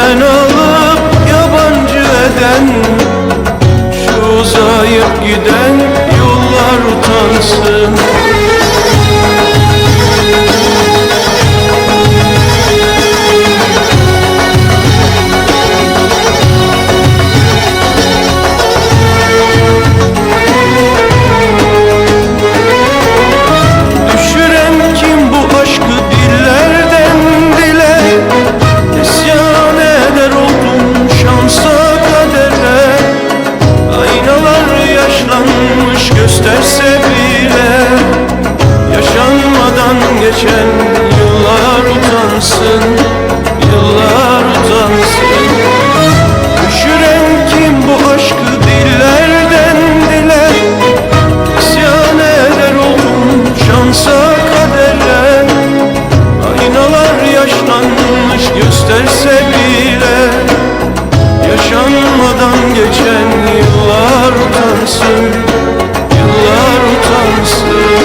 bizden alıp yabancı eden Şu uzayıp giden yollar utansın yaşlanmış gösterse bile utansın Yıllar utansın.